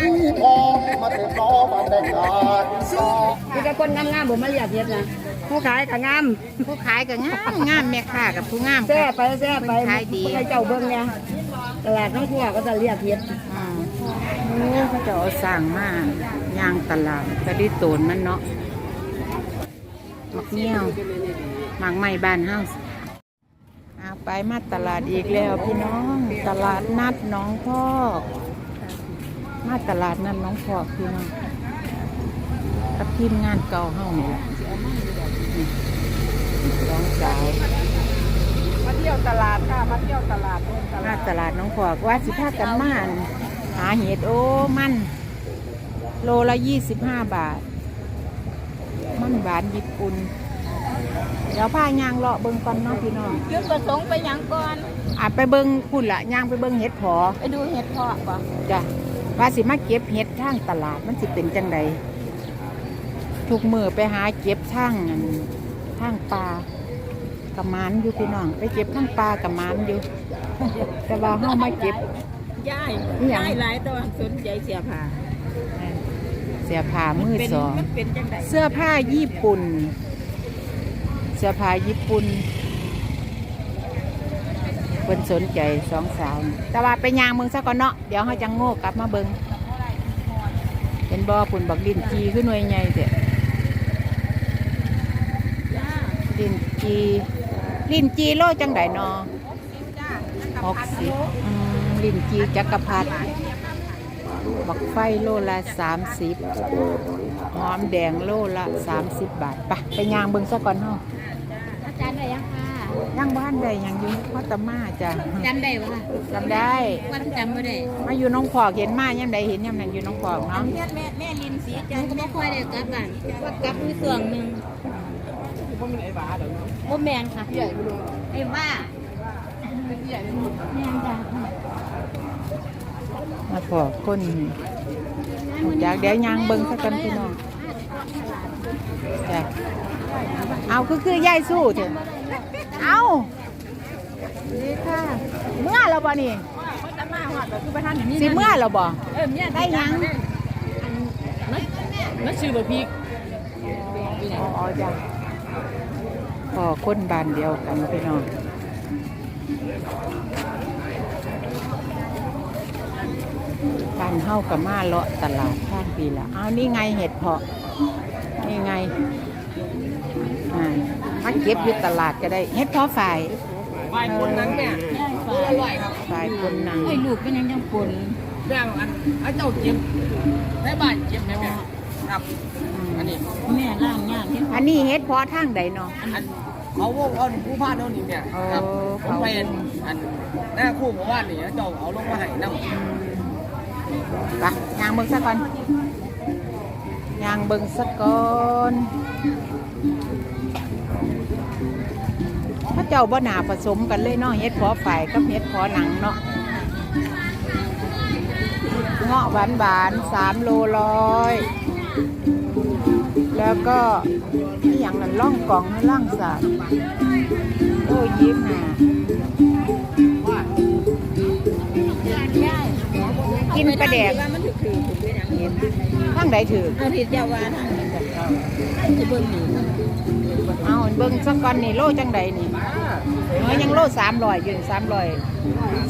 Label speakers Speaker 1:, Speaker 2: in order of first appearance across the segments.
Speaker 1: ที่พอมาเถิดน้องบรรยากาศ
Speaker 2: มีแต่คนงามๆผมมาเรียกเฮ็ดนะผู้ขายก็งาม
Speaker 3: ผู้ขายก็งามงามแม่ค้ากับผู้งาม
Speaker 2: แซ่ไปแซ่ไป
Speaker 3: ขายดี
Speaker 2: ผู้ใครเจ้าเบิ่งเนี่ยตลาดน้องทั่วก็จะเรียกเฮ็ด
Speaker 3: อืมโอ้เขาจะเอาสั่งมาย่างตลาดแต่ดิโตนมันเนาะมักเงี้ยวหมากไม้บ้านเฮาเอาไปมาตลาดอีกแล้วพี่น้อง ตลาดนัดหน้องพอก มาตลาดนัดหน้องพอกพี่น้องกับทีมงานเก่าเฮานี่แหละนี่น้องสาว
Speaker 2: มาเที่ยวตลาดค่ะมาเที่ยวตลาดนู่นต
Speaker 3: มา
Speaker 2: ลาด
Speaker 3: ตลาดน้องพอกว่าสิพากันมาอั่นหาเห็ดโอ้มัน โลละยี่สิบห้าบาท มันหวานญี่ปุ่นเดี๋ยวพายางเลาะเบิงก่อนเนาะพี่น้อง
Speaker 2: จุดประสงค์ไปหยังก่อน
Speaker 3: อะไปเบิงพุ่นละยางไปเบิงเห็ดพอ
Speaker 2: ไปดูเห็ดเพาะก่อน
Speaker 3: จ้ะ ว่าสิมาเก็บเห็ดทางตลาดมันสิเป็นจังใดทุกมือไปหาเก็บทางอันทางปลากระมานอยู่พี่น้อง ไปเก็บทางปลากระมานอยู่ แต่ว่าเฮามาเก็บ
Speaker 2: ย่าย
Speaker 3: อิหยัง
Speaker 2: ย่ายหลายตัวสนใจเสียผ้า
Speaker 3: เสื้อผ้ามือ
Speaker 2: เป็น
Speaker 3: สอง
Speaker 2: มันเป็นจังได
Speaker 3: เสื้อผ้าญี่ปุ่น เสื้อผ้าญี่ปุ่น เพิ่นสนใจสองสาวนี่แต่ว่าไปยางเมืองซะก่อนเนาะเดี๋ยวเขาจังโง่กลับมาเบิงเห็นบ่อปุ่นบักดินจีขึ้นหน่วยใหญ่เด้ดินจีลินจีโลจังไดเนาะหกสิบอืมลินจีจักรพรรดิบักไฟโลละสามสิบหอมแดงโลละ30บบาทไปะไปยางเบิ่งซะก่อนเฮา
Speaker 2: อาจารย์ได้ยังคะ
Speaker 3: ย่างบ้านใดย่างอยู่พัตมาจ้ะ
Speaker 2: จำได้ปะ
Speaker 3: จำได้
Speaker 2: วันจำไม่ได้
Speaker 3: มาอยู่น้องพอกเห็นมาย่ำใดเห็นย่ำนั้นอยู่น้องพอกเนาะ
Speaker 2: แม่แม่แม่ลินสีจันก็ไม่ค่อยได้กลับบ้านว่ากลับมือส่วนหนึ่งบ่แมนค่ะไอ้บ้าแม่นจ้ะ
Speaker 3: มาพอกคนอยากเดี๋ยวย่างเบิ่งซะก่อนพี่น้องจ้ะเอาคือคือยายสู้เถอะ เอาดีค่ะ เมื่อเราบ่นี่สิเมื่อเราบ่
Speaker 2: เออเนี่ย
Speaker 3: ได้ยัง
Speaker 2: มันชื่อบ่พีก
Speaker 3: อ๋อจ้ะพอคนบ้านเดียวกันพี่น้องบ้านเฮากับมาเลาะตลาดข้างปีละเอานี่ไงเห็ดเพาะนี่ไงอ่า มาเก็บอยู่ตลาดก็ได้เห็ดเพาะฝ่าย
Speaker 4: ฝ่ายคนนั้นเนี่ยอร่อยครับ
Speaker 3: ฝ่ายคนนัง
Speaker 2: ไอ้ลูกเป็นยังยังปน
Speaker 4: แบ่งอันไอ้เจ้าเจ็บได้บ้านเจ็บไหมแม่ครับ อันนี้
Speaker 2: แม่ล่างยากที่
Speaker 3: อันนี้เห็ดเพาะทางใดเนาะ
Speaker 4: อันเขาวงเอาผู้พาดเอานี่เนี่ยครับ
Speaker 3: เออ
Speaker 4: ผมไปอันอันหน้าคู่ผมว่านี่เจ้าเอาลงมาให้น้ำ
Speaker 3: ไปยางเบิ่งสักก่อนยางเบิ่งสักก่อนถ้า เจ้าบ่หนาผสมกันเลยเนาะเฮ็ดพอฝ่ายกับเฮ็ดพอหนังเนาะเงาะหวานหวานสามโลร้อยแล้วก็นี่อย่างนั้นล่องกล่องให้ล่างสาดโอ้ยิ้มห่ากินปลาแดก
Speaker 2: มันถือคือถึงเป็นอย่างนี้า
Speaker 3: งใดถือ
Speaker 2: เอาทิศยาวาทางนี้จะเบิ่งนี่
Speaker 3: เอาเบิ่งสักก่อนนี่โลจังใดนี่เฮ้ยยังโลสามร้อยอยู่สามร้อย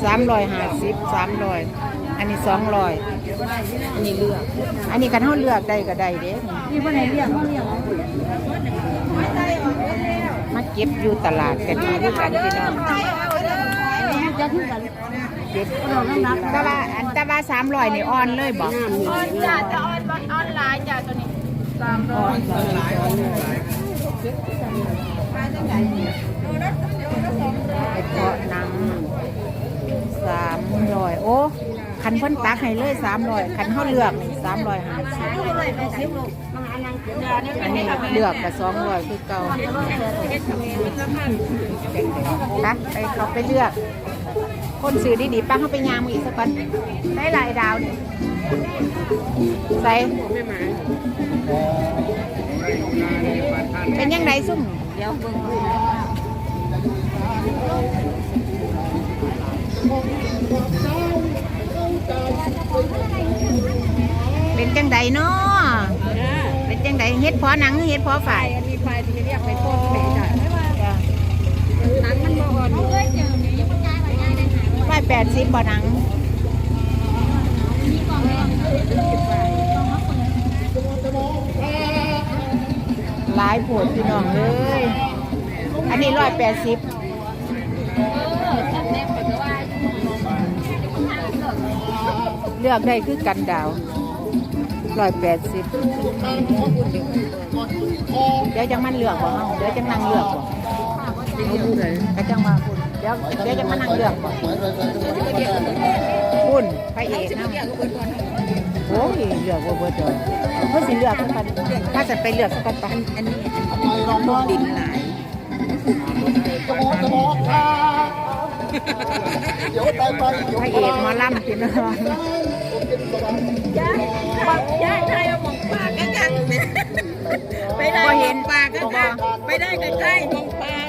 Speaker 3: สามร้อยห้าสิบสามร้อยอันนี้สองร้อย
Speaker 2: อันนี้เลือก
Speaker 3: อันนี้กันเท่าเลือกได้ก็ได้เด้
Speaker 2: นี่บ่ได้เลี้ยงบ่เลี้ยง
Speaker 3: มาเก็บอยู่ตลาดกันมาด้วยกันพี่น้อง
Speaker 2: จะถึงกัน
Speaker 3: เก็บแต่ว่าอันแต่ว่าสามร้อยนี่อ่อนเลยบอก
Speaker 2: ออนจ้ะจะออนออนไลน์จ้ะตัวนี้
Speaker 3: อ่อนไป เพาะหนังสามร้อยโอ้คันเพ้นตักให้เลยสามร้อยคันเท่าเลือกสามร้อยห้าสิบ
Speaker 2: อันนี้เลื
Speaker 3: อกกับสองร้อยคือเก่าไปไปเขาไปเลือก คนซื้อดีๆป้าเขาไปยางมืออีกสักก่อนได้หลายดาวใส่เป็นยังไงซุ่ม
Speaker 2: เดี๋ยวเบิ่ง
Speaker 3: เป็นจังใดเนาะเป็นจังใดเฮ็ดพอหนังหรือเฮ็ดพอฝ่าย
Speaker 2: อันนี้ไฟที่เรียกไปโทษที่ไหนจ้ะหนังมันบ่อ่อนเขาเคยเจอเนี่ยยังมันย้ายมาย้ายได้หา
Speaker 3: ร้อยแปดสิบบ่หนัง หลายผดพี่น้องเอ้ยอันนี้ร้อยแปดสิบ
Speaker 2: เลื
Speaker 3: อกได้คือกันดาวร้อยแปดสิบเดี๋ยวจังมันเลือกบ่เดี๋ยวจังนั่งเลือกบ่ก็จังว่าคุณเดี๋ยวเดี๋ยวจะมานั่งเลือกบ่คุณพระเอกนะ โอ้ยเลือกบ่เบิดดอเพิ่นสิเลือกคือกันถ้าจะไปเลือกคือกันปะอันนี้
Speaker 1: ลองบ้าง
Speaker 3: ดินหลาย
Speaker 1: จะบอกจะบองเดี๋ยวได้ไปเดี๋ยว
Speaker 3: พระเอกหมอลำพี่น้อง
Speaker 2: ย้ายยายไทยเอาหมองปากกันกันไปได้
Speaker 3: บ่เห็น
Speaker 2: ปากกันกันไปได้ใกล้ๆหมองปาก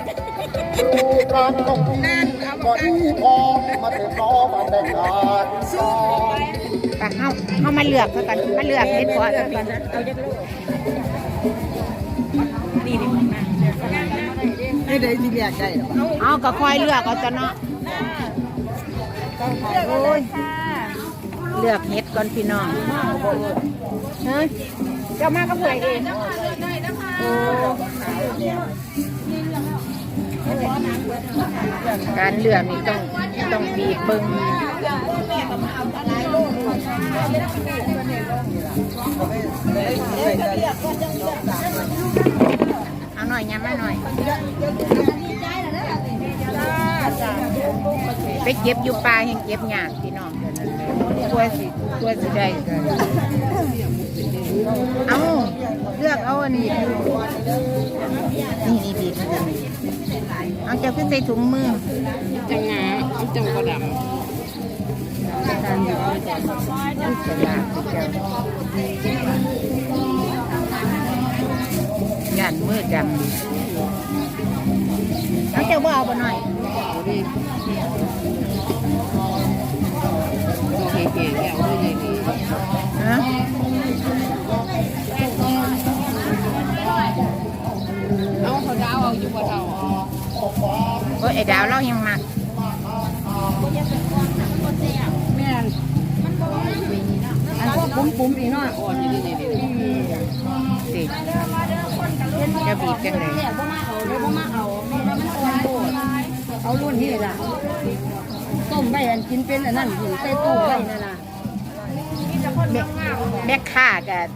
Speaker 1: ดูการต้อง
Speaker 2: นั่นเอา
Speaker 1: ก่
Speaker 2: มา
Speaker 1: อน
Speaker 2: กัน
Speaker 1: ที่พอมาเถิดน้อมาแต่งงาน
Speaker 2: สู้ไป
Speaker 3: เฮาเฮามาเลือกคือกันมาเลือกเฮ็ดพอ
Speaker 2: เอา
Speaker 3: จะ
Speaker 2: จะ
Speaker 3: พี่
Speaker 2: เอาจะลูกนี่นี่นไม่ได้ที่เรียกได้หรอ
Speaker 3: เอาก็คอยเลือกเอาจะเนาะโอ้ยเลือกเฮ็ดก่อนพี่น้องเฮ้ยเจ้ามากับผู้ใดเองโอ้ การเลือกนี่ต้องต้องบีบเบิ้งเอาหน่อยย้ำมาหน่อย ไปเก็บอยู่ปลายังเก็บยากพี่น้อง ตัวสิตัวสิได้เอาเลือกเอาอันนี้นี่นี่บีเอาเจ้าขึ้นใส่ถุงมือ
Speaker 2: จังงาเอาจังกระด
Speaker 3: การอยู่ที่สลานมือดำเอาเจ้าบ่เอาบ่หน่อย
Speaker 2: เก๋ๆแก้วเลยดี
Speaker 3: ฮะ
Speaker 2: เอาเขาดาวเอาอยู่บ่เท่า
Speaker 3: โอ้ยไอ้ดาวเรายังมัก
Speaker 2: แม่นอันพวกปุ้มปุ้มอีน้อยอ่อนอยู่ดีดีดี
Speaker 3: สิจะบีบจังเลย
Speaker 2: เดี๋ยวบ่มาเอาเดี๋ยวบ่มาเอาแม่มันอ่อนโดดเอารุ่นนี้ล่ะ ต้มใบอันกินเป็นอันนั้นอยู่ใส่ตู้ไว้นั่นน่ะ
Speaker 3: แม่ค้ากับ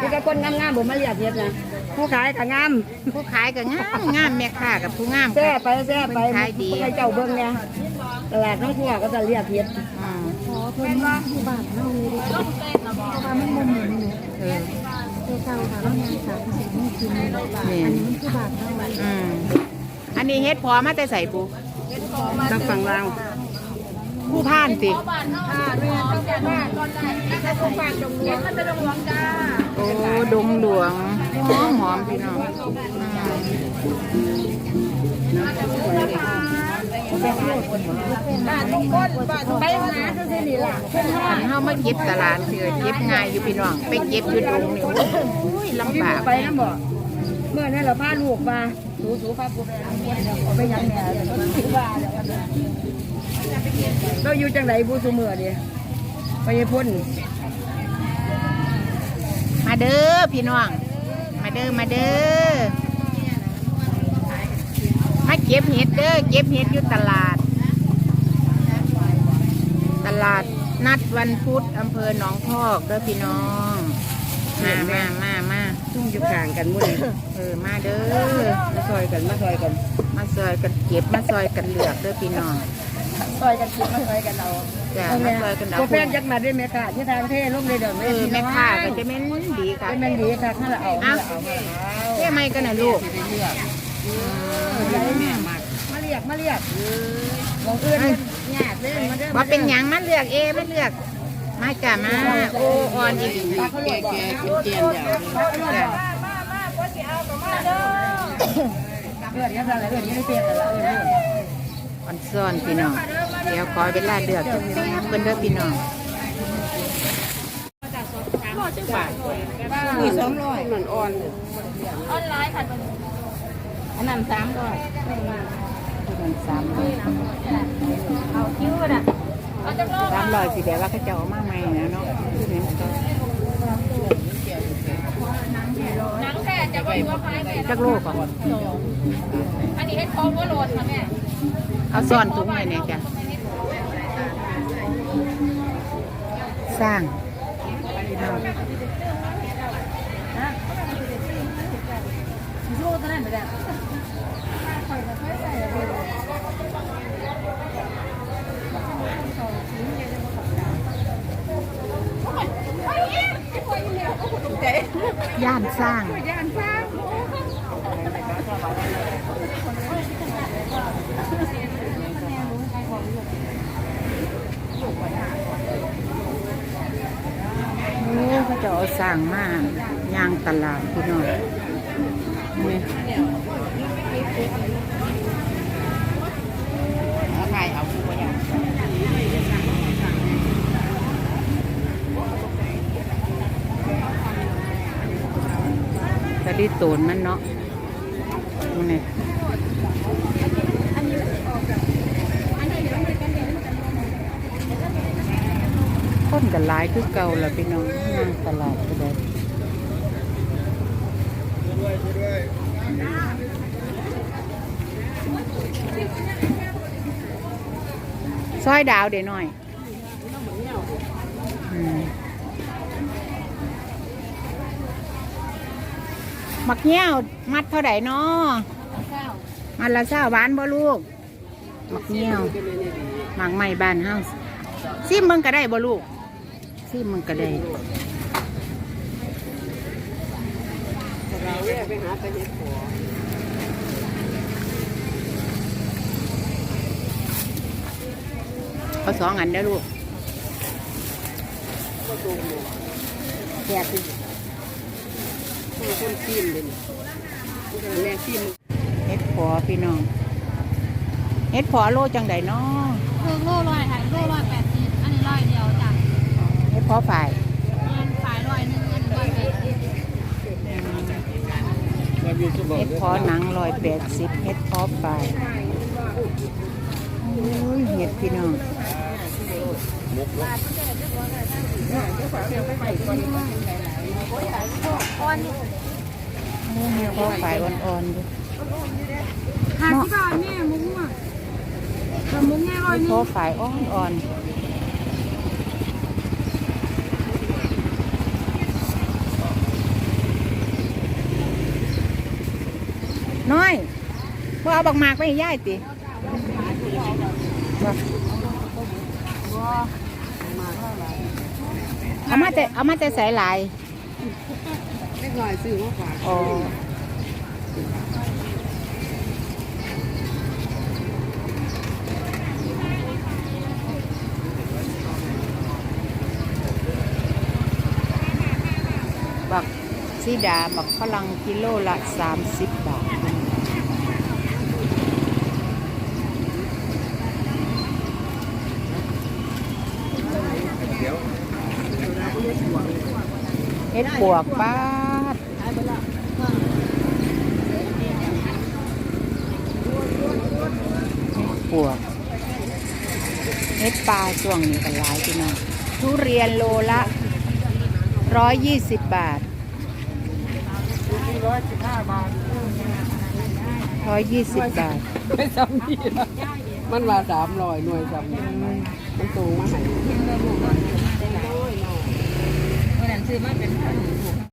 Speaker 2: นี่ก็คนงามๆบ่มาเรียกเฮ็ดนะผู้ขายก็งาม
Speaker 3: ผู้ขายก็งามงามแม่ค้ากับผู้งาม
Speaker 2: แซ่ไปแซ่ไป
Speaker 3: ขายดี
Speaker 2: ให้เจ้าเบิ่งเนี่ยตลาดน้องทั่วก็จะเรียกเฮ็ด
Speaker 3: อืม
Speaker 2: อ๋อเพิ่นว่าผู้บ้านเฮานี่ต้องเต้นนะบ่เพราะว่ามันบ่เหมือนเนี่ย
Speaker 3: เออ
Speaker 2: ตัวเก่าค่ะเรายังสามสิบนี่คือมัน
Speaker 3: นี่
Speaker 2: มันคือบ้านเฮา
Speaker 3: อืมอันนี้เฮ็ดพอมาแต่ใส่ปู
Speaker 2: ทางฝั่งลาว
Speaker 3: ผู้พ่านติ
Speaker 2: ค่ะแม่ต้องการบ้านตอนไหนแล้วก็ฝากดงหลวงมันจะดงหลวงจ้า
Speaker 3: โอ้ดงหลวงหอมหอมพี่น้องอืม
Speaker 2: บ้านทุกคนบ้านไปหาซื่อๆนี่ล่ะเพิ่นว่า
Speaker 3: อันเฮามาเก็บตลาดเถื่อเก็บง่ายอยู่พี่น้องไปเก็บอยู่ดงนี่โอ้ยลำบาก
Speaker 2: ไปนำบ่เมื่อนั้นเราพาลูกมาสูๆพาผู้ไปเอาไปยังแม่สิว่า เราอยู่จังไดผู้ซุมื้อดิไปพุ่น
Speaker 3: มาเด้อพี่น้อง มาเด้อมาเด้อมาเก็บเห็ดเด้อเก็บเห็ดอยู่ตลาด ตลาดนัดวันพุธอำเภอหนองพอกเด้อพี่น้องมามามามา
Speaker 2: ซุ่มอยู่ข้างกันหมื้นี้
Speaker 3: เออมาเด้อ
Speaker 2: มาซอยกันมาซอยกัน
Speaker 3: มาซอยกันเก็บมาซอยกันเลือกเด้อพี่น้อง
Speaker 2: ซอยกันกินมาซอยกันเอา
Speaker 3: จ้ะ
Speaker 2: เอา
Speaker 3: มา
Speaker 2: แม่
Speaker 3: ซอยกันเอา
Speaker 2: โปรแฟนจักมาได้แม่ค่ะที่ทางประเทศลงเลยเด้อ
Speaker 3: เอ
Speaker 2: แม่
Speaker 3: อแม่ค้าก็จะแม่นดีค่ะ
Speaker 2: เป็นแม่นดีค่ะถ้าเราเอาถ้าเราเอามาเอา
Speaker 3: แค่ไม่กันนะลูก
Speaker 2: มาเรียกมาเรียกของอื่นญาติเล่นมาเด้อ
Speaker 3: ว่าเป็นหยังมันเลือกเอมันเลือกมาจ้ะมาโอ้อ่อนอีก
Speaker 2: แก่แก่กินเจียนอย่าง
Speaker 3: จ้ะ
Speaker 2: เอื้อนยังอะไรเอื้อนยังไม่เปลี่ยนอะไรเอื้อน
Speaker 3: อ่อนซ่อนพี่น้อง เดี๋ยวขอเวลาเลือกจักแป๊บเพิ่นเด้อพี่น้อง
Speaker 4: จังบาท
Speaker 2: มีสองร้อย
Speaker 4: มันอ่อน
Speaker 2: ออนไลน์ค่ะอันนั้นสามร้อย
Speaker 3: ทุกคนสามร้อย
Speaker 2: เอาคิ้วน่ะเอาจักรอบ
Speaker 3: สามร้อยสิเดี๋ยวว่าเขาจะเอามาใหม่นะเนาะคือนี้มันก็
Speaker 2: หนังแค่จะไปว่าคล้ายแม่
Speaker 3: จักโลก่อน
Speaker 2: อันนี้ให้คอว่าโรนค่ะแม่
Speaker 3: เอาซ่อนถุงไว้เนี่ยจ้ะสร้างพี่น้อง
Speaker 2: โลเท่านั้นเลย
Speaker 3: ย่านสร้าง โอ้เขาจะเอาสร้างมายางตลาดพี่น้องนี่
Speaker 4: ไทยเอาผู้บริหาร
Speaker 3: ตะลิโตนมันเนาะนี่คนกันหลายคือเก่าล้วพี่น้องยางตลาดก็ได้ซอยดาวเดี๋ยวหน่อยอืมมักเงี้ยวมัดเท่าไหร่นาะมัดละเศร้าบ้านบ่ลูกมักเงี้ยวหมักไม้บ้านเฮาซิมมึงก็ได้บ่ลูก ซิมมึงก็ได้
Speaker 4: เราแยกไปหาแต่เห็ดหัว
Speaker 3: เอาสองอันเด้ลูก
Speaker 2: แปดสิ
Speaker 4: คนซีมเลยแม่ซีม
Speaker 3: เฮ็ดพอพี่น้องเฮ็ดพอโลจังไดเนาะ
Speaker 2: โลร้อยค่ะโลร้อยแปด อ
Speaker 3: ฝ่าย
Speaker 2: เงินขายร้อยหนึ่งอันร้อยแปดสิบ
Speaker 3: เฮ็ดพอหนังร้อยแปดสิบเฮ็ดพอฝ่ายอุ้ยเฮ็ดพี่น้อง
Speaker 2: อ่อนนี่
Speaker 3: เฮ็ดพอฝ่ายอ่อนๆอยู่
Speaker 2: ห้าสิบบาทแม่มุ้งอะแต่มุ้งแง่ร้อยห
Speaker 3: เฮ็ด
Speaker 2: นึ
Speaker 3: พองฝ่ายอ่อนๆ น้อยพวกเอาบักหมากไปให้ย่ายติบ่เอามาแต่เอามาแต่ใส่หลาย
Speaker 4: เล็กน้อยซื้อมาฝาก
Speaker 3: อ๋อบักซีดาบักฝรั่งกิโลละสามสิบบาท เฮ็ ดปวกป้าดปวกเม็ดปลาช่วงนี้กันหลายพี่น้องทุเรียนโลละร้อยยี่สิบบาท
Speaker 4: ร้อยสิบห้าบาท
Speaker 3: ร้อยยี่สิบบาท
Speaker 4: ไม่ซ้ำนี่นะมันว่าสามร้อยหน่วยซ้ำมันสูงมาให้
Speaker 2: 给妈给你看